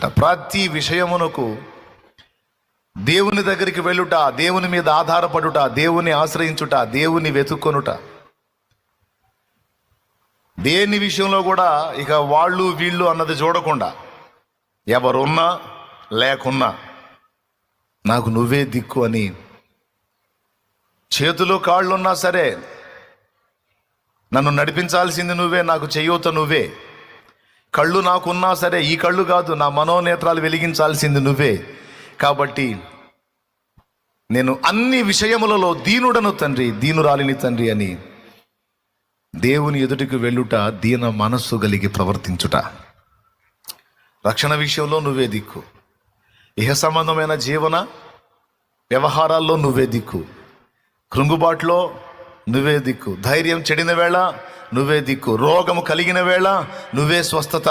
ప్రతి విషయమునకు దేవుని దగ్గరికి వెళ్ళుట దేవుని మీద ఆధారపడుట దేవుని ఆశ్రయించుట దేవుని వెతుక్కొనుట. దేని విషయంలో కూడా ఇక వాళ్ళు వీళ్ళు అన్నది చూడకుండా ఎవరున్నా లేకున్నా నాకు నువ్వే దిక్కు అని చేతులు కాళ్ళున్నా సరే నన్ను నడిపించాల్సింది నువ్వే నాకు చెయ్యూత నువ్వే. కళ్ళు నాకున్నా సరే ఈ కళ్ళు కాదు నా మనోనేత్రాలు వెలిగించాల్సింది నువ్వే. కాబట్టి నేను అన్ని విషయములలో దీనుడను తండ్రి దీనురాలిని తండ్రి అని దేవుని ఎదుటికి వెళ్ళుట దీన మనస్సు కలిగి ప్రవర్తించుట. రక్షణ విషయంలో నువ్వే దిక్కు. ఇహ సంబంధమైన జీవన వ్యవహారాల్లో నువ్వే దిక్కు. కృంగుబాట్లో నువ్వే దిక్కు. ధైర్యం చెడిన వేళ నువ్వే దిక్కు. రోగము కలిగిన వేళ నువ్వే స్వస్థత.